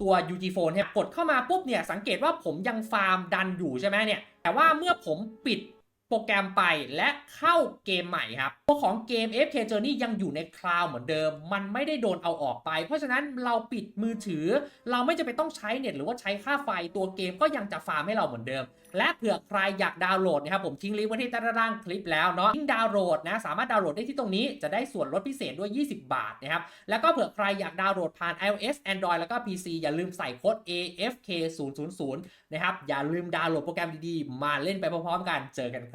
ตัว UG Phone เนี่ยกดเข้ามาปุ๊บเนี่ยสังเกตว่าผมยังฟาร์มดันอยู่ใช่ไหมเนี่ยแต่ว่าเมื่อผมปิด โปรแกรมไปและเข้าเกมใหม่ครับ ตัวของเกม FK Journey ยังอยู่ในคลาวด์เหมือนเดิม มันไม่ได้โดนเอาออกไป เพราะฉะนั้นเราปิดมือถือ เราไม่จะเป็นต้องใช้เน็ตหรือว่าใช้ค่าไฟตัวเกมก็ยังจะฟาร์มให้เราเหมือนเดิม และเผื่อใครอยากดาวน์โหลดนะครับผมทิ้งลิงก์ไว้ที่ใต้ด้านล่างคลิปแล้วเนาะลิงก์ดาวน์โหลดนะสามารถดาวน์โหลดได้ที่ตรงนี้จะได้ส่วนลดพิเศษด้วย 20 บาทนะครับแล้วก็เผื่อใครอยากดาวน์โหลดผ่าน iOS Android แล้วก็ PC อย่าลืมใส่โค้ด AFK 0 0 0นะครับอย่าลืมดาวน์โหลดโปรแกรมดีๆมาเล่นไปพร้อมๆกันเจอกันค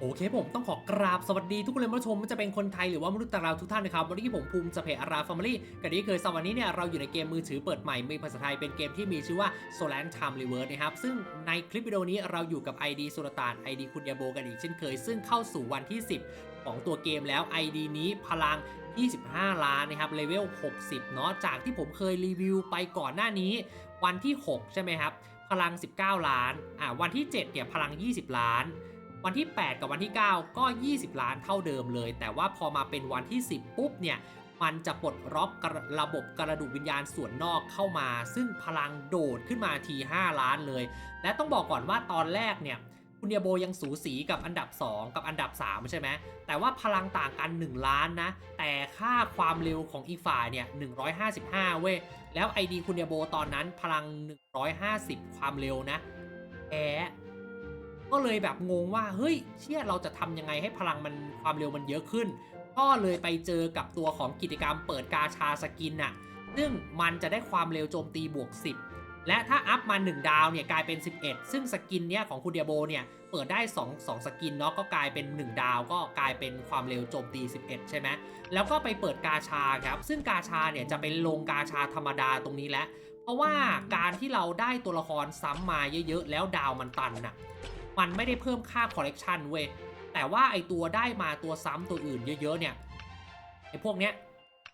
โอเคผมต้องขอกราบสวัสดีทุกคนเลยผู้ชมม่ว่าจะเป็นคนไทยหรือว่ามนุษย์ต่างดาวทุกท่านนะครับวันนี้ผมภูมิจะเพอาราฟามิลี่กันนี้เคยสวันนี้เนี่ยเราอยู่ในเกมมือถือเปิดใหม่มีภาษาไทยเป็นเกมที่มีชื่อว่า Solan Time Reverse นะครับซึ่งในคลิปวิดีโอนี้เราอยู่กับ ID สุรตาน ID คุณยาโบกันอีกเช่นเคย ซึ่งเข้าสู่วันที่ 10 ของตัวเกมแล้ว ID นี้พลัง 25 ล้านนะครับเลเวล 60 เนาะจากที่ผมเคยรีวิวไปก่อนหน้านี้วันที่ 6 ใช่ไหมครับพลัง 19 ล้านอ่าวันที่7เนี่ยพลัง 20 ล้าน วันที่ 8 กับวันที่ 9 ก็ 20 ล้านเท่าเดิมเลย แต่ว่าพอมาเป็นวันที่ 10 ปุ๊บเนี่ยมันจะปลดล็อกระบบกระดูกวิญญาณส่วนนอกเข้ามา ซึ่งพลังโดดขึ้นมาที 5 ล้านเลย และต้องบอกก่อนว่าตอนแรกเนี่ยคุณเดียโบยังสูสีกับอันดับ 2 กับอันดับ 3 ใช่ไหม แต่ว่าพลังต่างกัน 1 ล้านนะ แต่ค่าความเร็วของอีกฝ่ายเนี่ย 155 เว้ย แล้ว ID คุณเดียโบตอนนั้นพลัง 150 ความเร็วนะแพ้ ก็เลยแบบงงว่าเฮ้ยเชี่ยเราจะทำยังไงให้พลังมันความเร็วมันเยอะขึ้น ก็เลยไปเจอกับตัวของกิจกรรมเปิดกาชาสกินน่ะซึ่งมันจะได้ความเร็วโจมตีบวก 10 และถ้าอัพมา 1 ดาวเนี่ยกลายเป็น 11 ซึ่งสกินเนี้ยของคุณเดียโบเนี่ยเปิดได้ 2 2 สกินเนาะก็กลายเป็น 1 ดาวก็กลายเป็นความเร็วโจมตี 11 ใช่ไหมแล้วก็ไปเปิดกาชาครับ ซึ่งกาชาเนี่ยจะเป็นลงกาชาธรรมดาตรงนี้แหละเพราะว่าการที่เราได้ตัวละครซ้ำมาเยอะๆ แล้วดาวมันตันน่ะ มันไม่ได้เพิ่มค่าคอลเลกชันเว้ย แต่ว่าไอตัวได้มาตัวซ้ำตัวอื่นเยอะๆเนี่ยไอพวกเนี้ย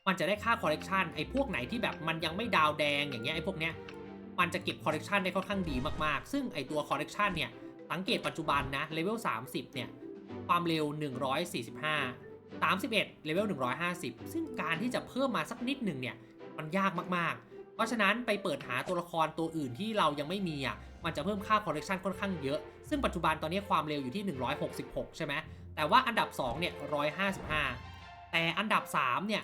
มันจะได้ค่าคอลเลกชันไอพวกไหนที่แบบมันยังไม่ดาวแดงอย่างเงี้ยไอพวกเนี้ยมันจะเก็บคอลเลกชันได้ค่อนข้างดีมากๆ ซึ่งไอตัวคอลเลกชันเนี่ยสังเกตปัจจุบันนะเลเวล30 เนี่ย ความเร็ว 145 31เลเวล150 ซึ่งการที่จะเพิ่มมาสักนิดหนึ่งเนี่ย มันยากมากๆ เพราะฉะนั้นไปเปิดหาตัวละครตัวอื่นที่เรายังไม่มีอะมันจะเพิ่มค่าคอลเลกชันค่อนข้างเยอะ ซึ่งปัจจุบันตอนนี้ความเร็วอยู่ที่ 166 ใช่ไหมแต่ว่าอันดับ2เนี่ย155 แต่อันดับ3เนี่ย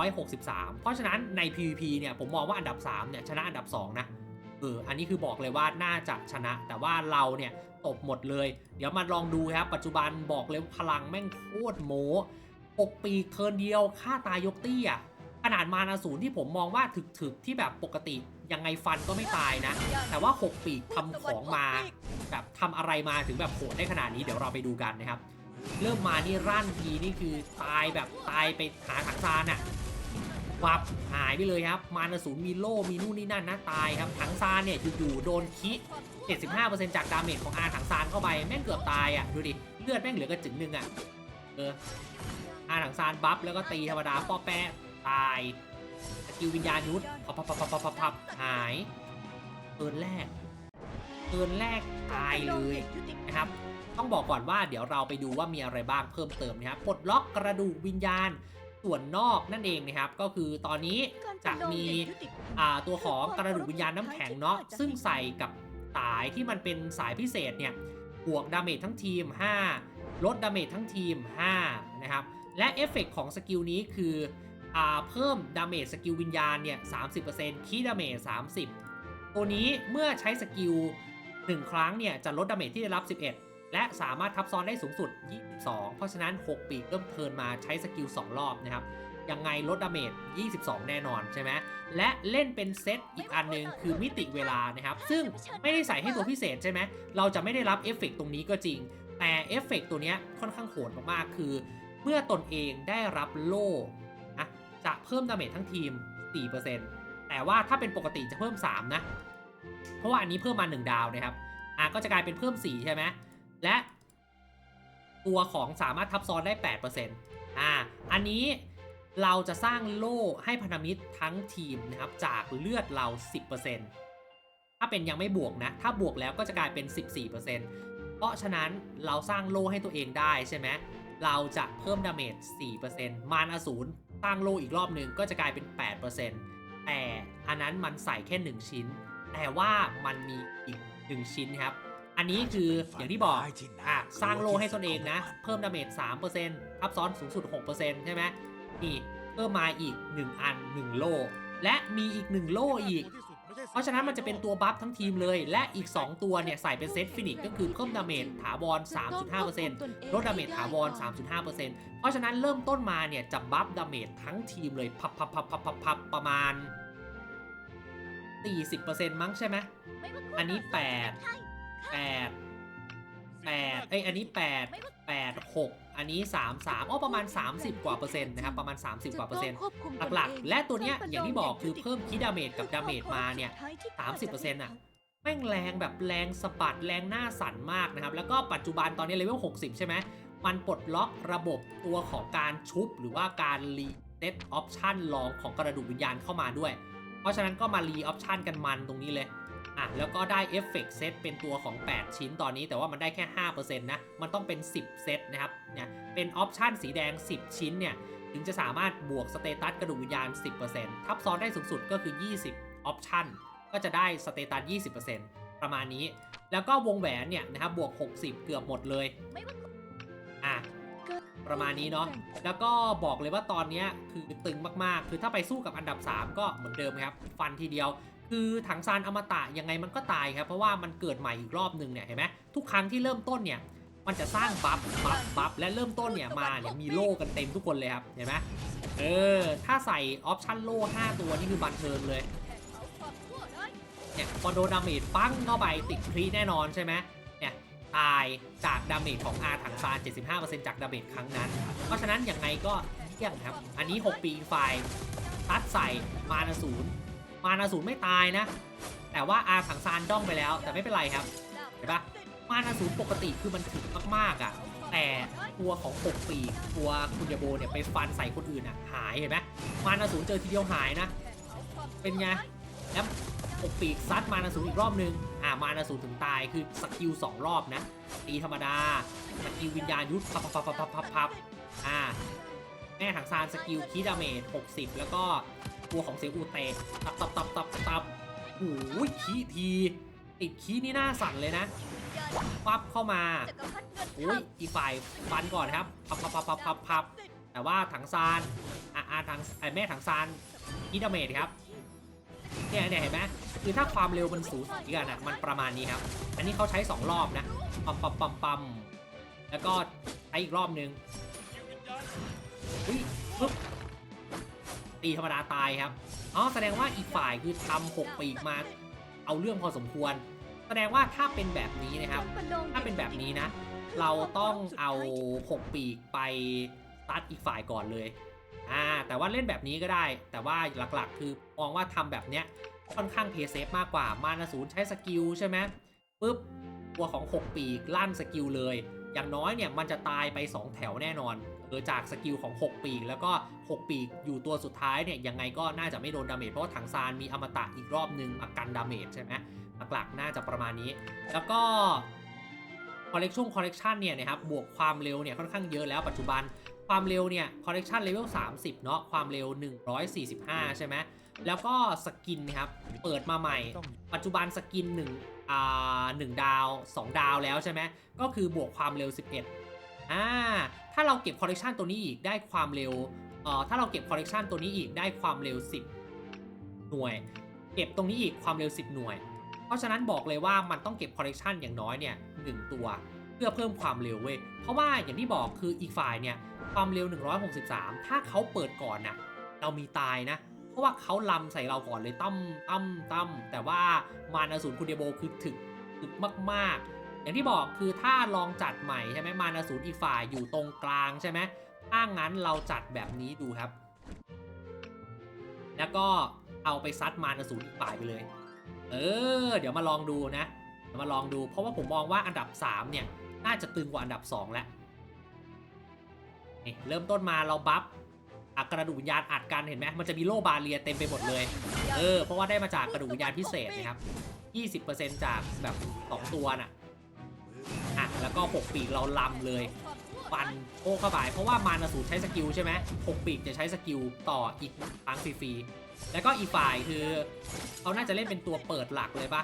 163 เพราะฉะนั้นใน PVP เนี่ยผมมองว่าอันดับ3เนี่ยชนะอันดับ 2 นะเอออันนี้คือบอกเลยว่าน่าจะชนะ แต่ว่าเราเนี่ยตบหมดเลย เดี๋ยวมาลองดูครับ ปัจจุบันบอกเลยว่าพลังแม่งโคตรโมปกปีเทิร์นเดียวฆ่าตายยกตี้อะ นาดมานาศูนย์ที่ผมมองว่าถึกๆที่แบบปกติยังไงฟันก็ไม่ตายนะ แต่ว่า 6 ปีกทำของมา แบบทำอะไรมาถึงแบบโหดได้ขนาดนี้เดี๋ยวเราไปดูกันนะครับ เริ่มมานี่รั่นทีนี่คือตายแบบตายไปหาถังซานอะวับหายไปเลยครับ มานาศูนย์มีโล่มีนู่นนี่นั่นนะตายครับถังซานเนี่ยอยู่ๆโดนคิ 75%จากดาเมจของอาถังซานเข้าไปแม่งเกือบตายอะดูดิเลือดแม่งเหลือกระจึงหนึ่งอะเอออาถังซานบัฟแล้วก็ตีธรรมดาปอแปะ ตายสกิลวิญญาณยุทธพับพับพับพับพับหายเทิร์นแรกเทิร์นแรกตายเลยนะครับต้องบอกก่อนว่าเดี๋ยวเราไปดูว่ามีอะไรบ้างเพิ่มเติมนะครับปลดล็อกกระดูกวิญญาณส่วนนอกนั่นเองนะครับ ก็คือตอนนี้จะมีตัวของกระดูกวิญญาณน้ำแข็งเนาะซึ่งใส่กับสายที่มันเป็นสายพิเศษเนี่ยบวกดาเมจทั้งทีม 5 ลดดาเมจทั้งทีม 5 นะครับ และเอฟเฟกต์ของสกิลนี้คือ เพิ่มดาเมจสกิลวิญญาณเนี่ย30%คีดาเมจ30 ตัวนี้เมื่อใช้สกิล 1 ครั้งเนี่ยจะลดดาเมจที่ได้รับ 11 และสามารถทับซ้อนได้สูงสุด 22 เพราะฉะนั้น 6 ปีเริ่มเทินมาใช้สกิล 2 รอบนะครับ ยังไงลดดาเมจ 22 แน่นอนใช่ไหม และเล่นเป็นเซตอีกอันหนึ่งคือมิติเวลานะครับ ซึ่งไม่ได้ใส่ให้ตัวพิเศษใช่ไหม เราจะไม่ได้รับเอฟเฟกต์ตรงนี้ก็จริง แต่เอฟเฟกต์ตัวนี้ค่อนข้างโหดมากๆ คือ เมื่อตนเองได้รับโล่ จะเพิ่มดาเมจทั้งทีม 4%แต่ว่าถ้าเป็นปกติจะเพิ่ม 3 นะ เพราะว่าอันนี้เพิ่มมา 1 ดาวนะครับ อะก็จะกลายเป็นเพิ่ม 4 ใช่ไหม และตัวของสามารถทับซ้อนได้ 8%อ่า อันนี้เราจะสร้างโล่ให้พันธมิตรทั้งทีมนะครับจากเลือดเรา 10%ถ้าเป็นยังไม่บวกนะ ถ้าบวกแล้วก็จะกลายเป็น 14%เพราะฉะนั้นเราสร้างโล่ให้ตัวเองได้ใช่ไหม เราจะเพิ่มดาเมจ 4%มารอสูร สร้างโล่อีกรอบหนึ่งก็จะกลายเป็น 8%แต่อันนั้นมันใส่แค่ 1 ชิ้น แต่ว่ามันมีอีก 1 ชิ้นครับ อันนี้คืออย่างที่บอกอะสร้างโล่ให้ตนเองนะ เพิ่มดาเมจ3%ทับซ้อนสูงสุด 6%ใช่ไหมนี่เพิ่มมาอีก 1 อัน 1 โล่และมีอีก 1 โล่อีก เพราะฉะนั้นมันจะเป็นตัวบัฟทั้งทีมเลย และอีก 2 ตัวเนี่ยใส่เป็นเซตฟินิกก็คือเพิ่มดาเมจถาวร 3.5%ลดดาเมจถาวร 3.5%เพราะฉะนั้นเริ่มต้นมาเนี่ยจะบัฟดาเมจทั้งทีมเลยพับพับพับพับพับพับประมาณ 40%มั้งใช่ไหมอันนี้ 8 8 8เอ้ยอันนี้ 8 8 6 อันนี้ 3 3อ๋อประมาณ 30 กว่าเปอร์เซ็นต์นะครับประมาณ 30 กว่าเปอร์เซ็นต์หลักๆและตัวเนี้ยอย่างที่บอกคือเพิ่มคีดาเมจกับดาเมจมาเนี่ย30%อะแม่งแรงแบบแรงสะบัดแรงหน้าสั่นมากนะครับ แล้วก็ปัจจุบันตอนนี้เลเวล 60 ใช่ไหมมันปลดล็อกระบบตัวของการชุบ หรือว่าการรีเซ็ตออปชันลองของกระดูกวิญญาณเข้ามาด้วย เพราะฉะนั้นก็มารีออปชันกันมันตรงนี้เลย อะแล้วก็ได้เอฟเฟกเซตเป็นตัวของ 8 ชิ้นตอนนี้แต่ว่ามันได้แค่ 5%นะ มันต้องเป็น 10 เซตนะครับเนี่ยเป็นออปชันสีแดง 10 ชิ้นเนี่ย ถึงจะสามารถบวกสเตตัสกระดูกวิญญาณ 10%ทับซ้อนได้สูงสุดก็คือ 20 ออปชันก็จะได้สเตตัส 20%ประมาณนี้ แล้วก็วงแหวนเนี่ยนะครับบวก 60 เกือบหมดเลยอะประมาณนี้เนาะ แล้วก็บอกเลยว่าตอนเนี้ยคือตึงมากๆ คือถ้าไปสู้กับอันดับ 3 ก็เหมือนเดิมครับ ฟันทีเดียว คือถังซานอมตะยังไงมันก็ตายครับ เพราะว่ามันเกิดใหม่อีกรอบหนึ่งเนี่ยเห็นไหมทุกครั้งที่เริ่มต้นเนี่ยมันจะสร้างบัฟบัฟบัฟและเริ่มต้นเนี่ยมาเนี่ยมีโล่กันเต็มทุกคนเลยครับเห็นไหมเออถ้าใส่ออปชั่นโล่5 ตัวนี่คือบันเทิงเลยเนี่ยพอโดนดาเมจปั้งเข้าไปติดครีแน่นอนใช่ไหมเนี่ยตายจากดาเมจของอาถังซาน 75%จากดาเมจครั้งนั้น เพราะฉะนั้นอย่างไงก็เยี่ยมครับ อันนี้ 6 ปีไฟตัดใส่มานาศูนย์ มานาศูนไม่ตายนะ แต่ว่าอาถังซานด้องไปแล้ว แต่ไม่เป็นไรครับเห็นปะมานาศูนปกติคือมันถึกมากๆอะ แต่ตัวของ6ปีตัวคุณยาโบเนี่ยไปฟันใส่คนอื่นอะหายเห็นไหมมานาศูนเจอทีเดียวหายนะ เป็นไงแล้วปกปีซัดมานาสูนอีกรอบนึงอ่ามานาสูนถึงตายคือสกิลสองรอบนะตีธรรมดาสกิลวิญญาณยุทธพับพับพับพับพับอ่าแม่ถังซานสกิลคีดาเมจ60 แล้วก็ ตัวของเซอูเตะตับตับตับตับตับโอ้ยคีทีติดคีนี่น้าสั่นเลยนะปั๊บเข้ามาโอ้ยอีกฝ่ายฟันก่อนครับพับพับพับพับพับพับแต่ว่าถังซานอ่าอาถังไอแม่ถังซานคีดาเมจครับเนี่ยเนี่ยเห็นไหมคือถ้าความเร็วมันสูสีกันอะมันประมาณนี้ครับ อันนี้เขาใช้ 2 รอบนะปั๊มปั๊มปั๊มปั๊มแล้วก็ใช้อีกรอบนึงอุ้ยปึ๊บ ตีธรรมดาตายครับอ๋อแสดงว่าอีกฝ่ายคือทำหกปีกมา เอาเรื่องพอสมควร แสดงว่าถ้าเป็นแบบนี้นะครับ ถ้าเป็นแบบนี้นะ เราต้องเอา6ปีกไปตัดอีกฝ่ายก่อนเลยอ่าแต่ว่าเล่นแบบนี้ก็ได้ แต่ว่าหลักๆ คือมองว่าทำแบบเนี้ยค่อนข้างเพย์เซฟมากกว่ามานาศูนย์ใช้สกิลใช่ไหมปุ๊บตัวของ 6 ปีกลั่นสกิลเลย อย่างน้อยเนี่ยมันจะตายไป 2 แถวแน่นอน เอเออจากสกิลของ 6 ปีกแล้วก็ 6 ปีกอยู่ตัวสุดท้ายเนี่ยยังไงก็น่าจะไม่โดนดาเมจเพราะว่าถังซานมีอมตะอีกรอบนึงมากันดาเมจใช่ไหมหลักๆน่าจะประมาณนี้ แล้วก็คอลเลกชันคอลเลกชันเนี่ยนะครับบวกความเร็วเนี่ยค่อนข้างเยอะแล้วปัจจุบันความเร็วเนี่ยคอลเลกชันเลเวล30 เนาะความเร็ว 145 ใช่ไหมแล้วก็สกินนะครับเปิดมาใหม่ ปัจจุบันสกิน1อ่า1ดาว 2 ดาวแล้วใช่ไหมก็คือบวกความเร็ว 11 อ่าถ้าเราเก็บคอลเลกชันตัวนี้อีกได้ความเร็วเอ่อถ้าเราเก็บคอลเลกชันตัวนี้อีกได้ความเร็ว 10 หน่วย เก็บตรงนี้อีกความเร็ว 10 หน่วย เพราะฉะนั้นบอกเลยว่ามันต้องเก็บคอลเลกชันอย่างน้อยเนี่ยหตัว เพื่อเพิ่มความเร็วเว้ยเพราะว่าอย่างที่บอกคืออีกฝ่ายเนี่ยความเร็ว 163 ถ้าเขาเปิดก่อนน่ะเรามีตายนะ เพราะว่าเขาลำใส่เราก่อนเลยตั้มตั้มตั้มแต่ว่ามารอสูรคุณเดโบคือถึกถึกมากๆ อย่างที่บอกคือถ้าลองจัดใหม่ใช่ไหมมารอสูรอีกฝ่ายอยู่ตรงกลางใช่ไหมถ้างั้นเราจัดแบบนี้ดูครับ แล้วก็เอาไปซัดมารอสูรอีกฝ่ายไปเลย เออ เดี๋ยวมาลองดูนะมาลองดู เพราะว่าผมมองว่าอันดับ 3 เนี่ย น่าจะตึงกว่าอันดับ 2 แล้วนี่เริ่มต้นมาเราบัฟอักระดูกวิญญาณอัดกันเห็นไหมมันจะมีโล่บาเรียเต็มไปหมดเลย เออ เพราะว่าได้มาจากกระดูกวิญญาณพิเศษนะครับ 20%จากแบบ 2 ตัวน่ะ อะแล้วก็ 6 ปีกเราลำเลยฟันโอ้เข้าไปเพราะว่ามารสูรใช้สกิลใช่ไหมหกปีกจะใช้สกิลต่ออีกครั้งฟรีๆแล้วก็อีกฝ่ายคือเขาน่าจะเล่นเป็นตัวเปิดหลักเลยปะ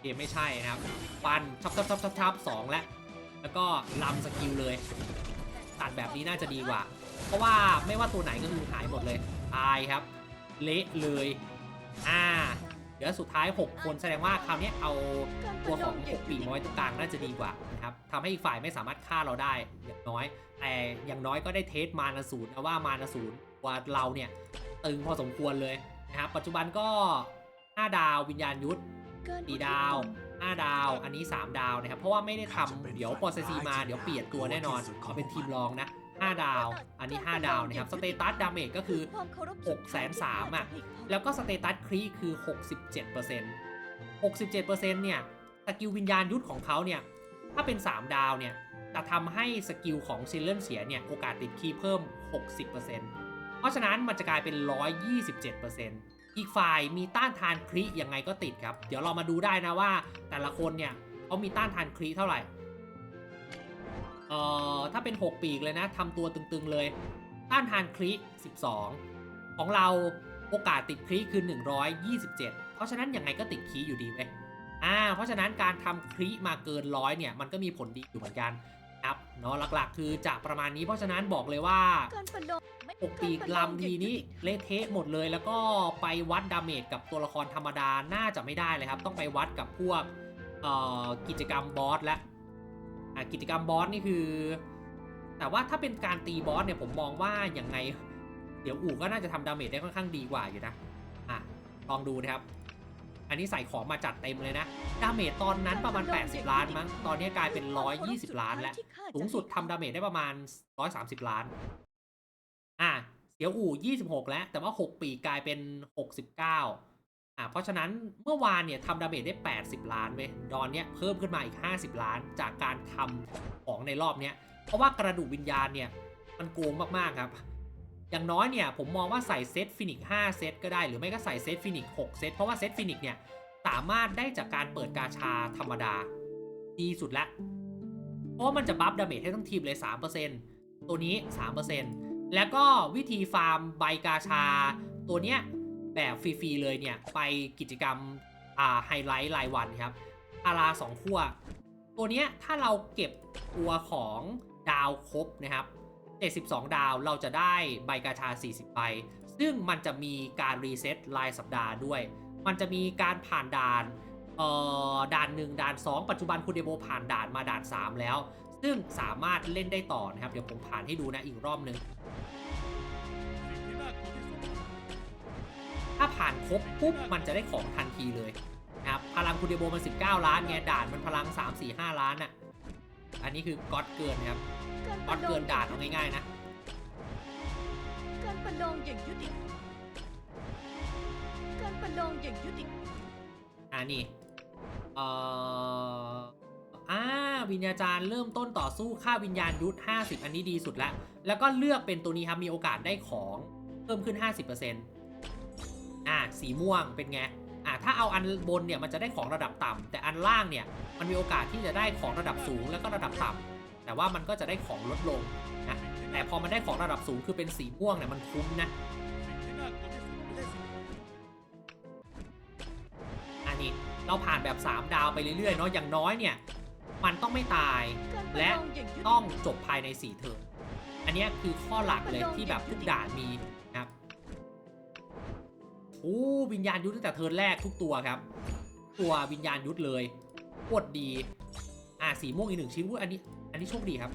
เกมไม่ใช่นะครับฟันชับชับชับชับชับสองแล้วแล้วก็ลำสกิลเลยตัดแบบนี้น่าจะดีกว่า เพราะว่าไม่ว่าตัวไหนก็คือหายหมดเลยตายครับ เละเลยอ่า เดี๋ยวสุดท้าย 6 คนแสดงว่าคราวนี้เอาตัวของ6ปีกมาไว้ตรงกลางน่าจะดีกว่านะครับทำให้อีกฝ่ายไม่สามารถฆ่าเราได้อย่างน้อย แต่อย่างน้อยก็ได้เทสมารสูรนะว่ามารสูรว่าเราเนี่ยตึงพอสมควรเลยนะครับปัจจุบันก็ 5 ดาววิญญาณยุทธ4ดาว 5 ดาว อันนี้ 3 ดาวนะครับ เพราะว่าไม่ได้ทำเดี๋ยวปอสซีมาเดี๋ยวเปลี่ยนตัวแน่นอนเอเป็นทีมรองนะ 5 ดาว อันนี้ 5 ดาวนะครับ สเตตัสดาเมจก็คือ6 3 0 0 0อะ แล้วก็สเตตัสครีคือ 67% 67%เนี่ย สกิลวิญญาณยุทธของเขาเนี่ย ถ้าเป็น 3 ดาวเนี่ย จะทำให้สกิลของซิลเลนเสียเนี่ย โอกาสติดคีเพิ่ม 60%เพราะฉะนั้นมันจะกลายเป็น 127%อีกฝ่ายมีต้านทานครียังไงก็ติดครับ เดี๋ยวเรามาดูได้นะว่า แต่ละคนเนี่ยเขามีต้านทานครีเท่าไหร่ เอ่อถ้าเป็น 6 ปีกเลยนะทำตัวตึงๆเลย ต้านทานครี12 ของเราโอกาสติดครีคือ 127 เพราะฉะนั้นยังไงก็ติดครีอยู่ดีเว้ยอ่าเพราะฉะนั้นการทำครีมาเกินร้อยเนี่ยมันก็มีผลดีอยู่เหมือนกันครับเนาะหลักๆ คือจะประมาณนี้เพราะฉะนั้นบอกเลยว่าปกปีกลำทีนี้เละเทะหมดเลย แล้วก็ไปวัดดาเมจกับตัวละครธรรมดาน่าจะไม่ได้เลยครับ ต้องไปวัดกับพวกเอ่อกิจกรรมบอสและ กิจกรรมบอสนี่คือ แต่ว่าถ้าเป็นการตีบอสเนี่ยผมมองว่าอย่างไง เดี๋ยวอู่ก็น่าจะทำดาเมจได้ค่อนข้างดีกว่าอยู่นะอะลองดูนะครับ อันนี้ใส่ของมาจัดเต็มเลยนะ ดาเมจตอนนั้นประมาณ 80 ล้านมั้ง ตอนนี้กลายเป็น 120 ล้านแล้ว สูงสุดทำดาเมจได้ประมาณ 130 ล้าน อะเสียวอู่ 26 แล้ว แต่ว่า 6 ปีกลายเป็น 69 อะเพราะฉะนั้นเมื่อวานเนี่ยทำดาเมจได้ 80 ล้านเว้ยดอนเนี้ยเพิ่มขึ้นมาอีก 50 ล้านจากการทำของในรอบเนี้ยเพราะว่ากระดูกวิญญาณเนี่ยมันโกงมากๆครับอย่างน้อยเนี่ยผมมองว่าใส่เซตฟินิก5เซตก็ได้หรือไม่ก็ใส่เซตฟินิก6เซตเพราะว่าเซตฟินิกเนี่ยสามารถได้จากการเปิดกาชาธรรมดา ดีสุดละเพราะมันจะบัฟดาเมจให้ทั้งทีมเลย 3%ตัวนี้ 3%แล้วก็วิธีฟาร์มใบกาชาตัวเนี้ย แบบฟรีๆเลยเนี่ย ไปกิจกรรมอ่าไฮไลท์รายวันครับอาราสองขั้วตัวเนี้ยถ้าเราเก็บตัวของดาวครบนะครับ72 ดาวเราจะได้ใบกาชา 40 ใบ ซึ่งมันจะมีการรีเซ็ตรายสัปดาห์ด้วย มันจะมีการผ่านด่านเอ่อด่าน1ด่าน 2 ปัจจุบันคุณเดโบผ่านด่านมาด่าน 3 แล้ว ซึ่งสามารถเล่นได้ต่อนะครับ เดี๋ยวผมผ่านให้ดูนะอีกรอบนึง ถ้าผ่านครบปุ๊บมันจะได้ของทันทีเลยนะครับพลังคุณเดโบมัน 19 ล้านไงด่านมันพลัง 3 4 5 ล้านอะอันนี้คือก๊อตเกินครับก๊อตเกินด่านเอาง่ายๆนะการประลองอย่างยุติธรรมการประลองอย่างยุติธรรมอ่านี่เอ่ออ่าวิญญาจารย์เริ่มต้นต่อสู้ค่าวิญญาณยุทธ50 อันนี้ดีสุดแล้ว แล้วก็เลือกเป็นตัวนี้ครับมีโอกาสได้ของเพิ่มขึ้น 50% อ่าสีม่วงเป็นไงอ่าถ้าเอาอันบนเนี่ยมันจะได้ของระดับต่ำแต่อันล่างเนี่ยมันมีโอกาสที่จะได้ของระดับสูงแล้วก็ระดับต่ำแต่ว่ามันก็จะได้ของลดลงนะแต่พอมันได้ของระดับสูงคือเป็นสีม่วงเนี่ยมันคุ้มนะอันนี้เราผ่านแบบ 3 ดาวไปเรื่อยๆเนาะอย่างน้อยเนี่ยมันต้องไม่ตายและต้องจบภายใน4เทิร์นอันนี้คือข้อหลักเลยที่แบบทุกด่านมี โอ้วิญญาณยุทธตั้งแต่เทิร์นแรกทุกตัวครับ ตัววิญญาณยุทธเลยโคตรดี อ่าสีม่วงอีกหนึ่งชิ้นอุ๊ยอันนี้ อันนี้โชคดีครับ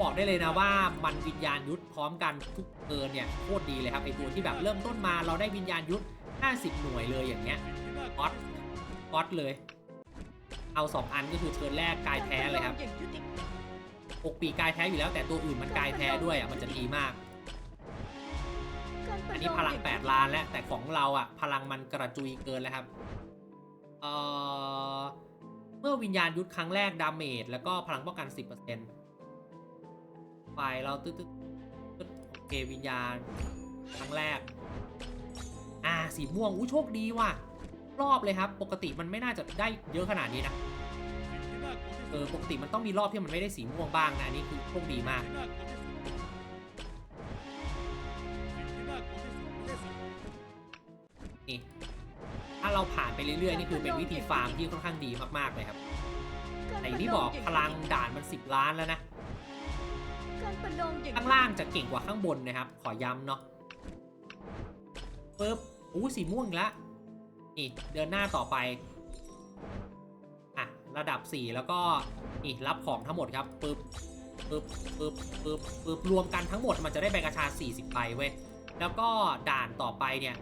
บอกได้เลยนะว่ามันวิญญาณยุทธพร้อมกันทุกเทิร์นเนี่ยโคตรดีเลยครับไอตัวที่แบบเริ่มต้นมาเราได้วิญญาณยุทธ50 หน่วยเลยอย่างเงี้ยก๊อตก๊อตเลย เอา 2 อันก็คือเทิร์นแรกกายแท้เลยครับอกปีกายแท้อยู่แล้วแต่ตัวอื่นมันกายแท้ด้วยอะมันจะดีมาก อันนี้พลัง 8 ล้านแล้ว แต่ของเราอะพลังมันกระจุยเกินแล้วครับ เอ่อ เมื่อวิญญาณยุทธครั้งแรกดาเมจแล้วก็พลังป้องกัน 10%ฝ่ายเราตึ๊ดตึ๊ดตึ๊ดโอเควิญญาณครั้งแรก อ่า สีม่วงอู้โชคดีว่ะ รอบเลยครับ ปกติมันไม่น่าจะได้เยอะขนาดนี้นะ เออ ปกติมันต้องมีรอบที่มันไม่ได้สีม่วงบ้างนะ อันนี่คือโชคดีมาก เราผ่านไปเรื่อยๆ นี่คือเป็นวิธีฟาร์มที่ค่อนข้างดีมากๆเลยครับแต่อย่างที่บอกพลังด่านมัน10ล้านแล้วนะข้างล่างจะเก่งกว่าข้างบนนะครับ ขอย้ำเนาะปึ๊บอู้สีม่วงแล้วนี่เดินหน้าต่อไปอะระดับ 4 แล้วก็นี่รับของทั้งหมดครับปึ๊บปึ๊บปึ๊บปึ๊บปึ๊บรวมกันทั้งหมดมันจะได้ใบกระชา 40ใบเว้ยแล้วก็ด่านต่อไปเนี่ย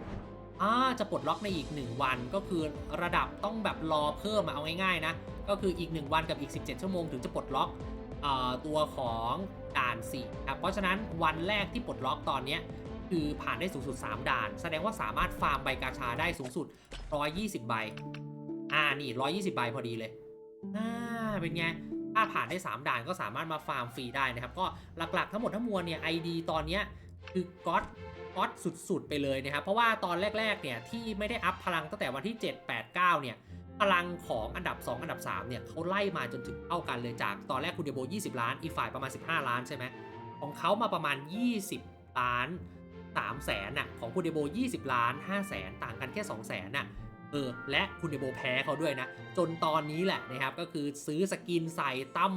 อ่าจะปลดล็อกในอีก 1 วันก็คือระดับต้องแบบรอเพิ่มมาเอาง่ายๆนะ ก็คืออีก 1 วันกับอีก 17 ชั่วโมงถึงจะปลดล็อกอตัวของด่าน4ครับเพราะฉะนั้นวันแรกที่ปลดล็อกตอนนี้คือผ่านได้สูงสุด 3 ด่าน แสดงว่าสามารถฟาร์มใบกาชาได้สูงสุด 120 ใบ อ่านี่ 120 ใบพอดีเลย อ่า เป็นไง ถ้าผ่านได้ 3 ด่านก็สามารถมาฟาร์มฟรีได้นะครับ ก็หลักๆทั้งหมดทั้งมวลเนี่ย ID ตอนนี้คือก๊อต ก๊อตสุดๆ ไปเลยนะครับ เพราะว่าตอนแรกๆเนี่ยที่ไม่ได้อัพพลังตั้งแต่วันที่ 7 8 9 เนี่ยพลังของอันดับ 2 อันดับ 3 เนี่ยเขาไล่มาจนถึงเท่ากันเลยจากตอนแรกคุณเดโบ 20 ล้าน อีกฝ่ายประมาณ 15 ล้านใช่ไหมของเขามาประมาณ 20 ล้าน3แสนน่ะของคุณเดโบ 20 ล้าน5แสนต่างกันแค่ 2 แสนน่ะเออและคุณเดโบแพ้เขาด้วยนะ จนตอนนี้แหละนะครับก็คือซื้อสกินใส่ตั้ม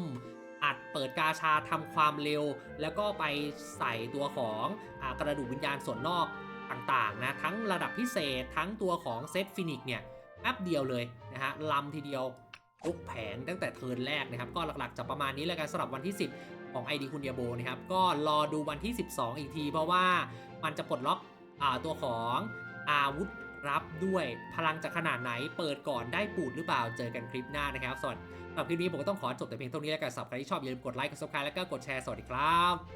อัดเปิดกาชาทำความเร็ว แล้วก็ไปใส่ตัวของอกระดูกวิญญาณส่วนนอกต่างๆนะทั้งระดับพิเศษทั้งตัวของเซตฟินิกเนี่ยแป๊บเดียวเลยนะฮะลำทีเดียวลุกแผงตั้งแต่เทิร์นแรกนะครับ ก็หลักๆจะประมาณนี้แล้วกันสำหรับวันที่ 10 ของ ID คุณเดียโบนะครับ ก็รอดูวันที่ 12 อีกที เพราะว่ามันจะปลดล็อกอตัวของอาวุธรับด้วยพลังจะขนาดไหนเปิดก่อนได้ปูดหรือเปล่าเจอกันคลิปหน้านะครับส่วน สำหรับคลิปนี้ผมก็ต้องขอจบแต่เพียงเท่านี้แล้วกันสำหรับใครที่ชอบอย่าลืมกดไลค์กดซับสไครต์แล้วก็กดแชร์สวัสดีครับ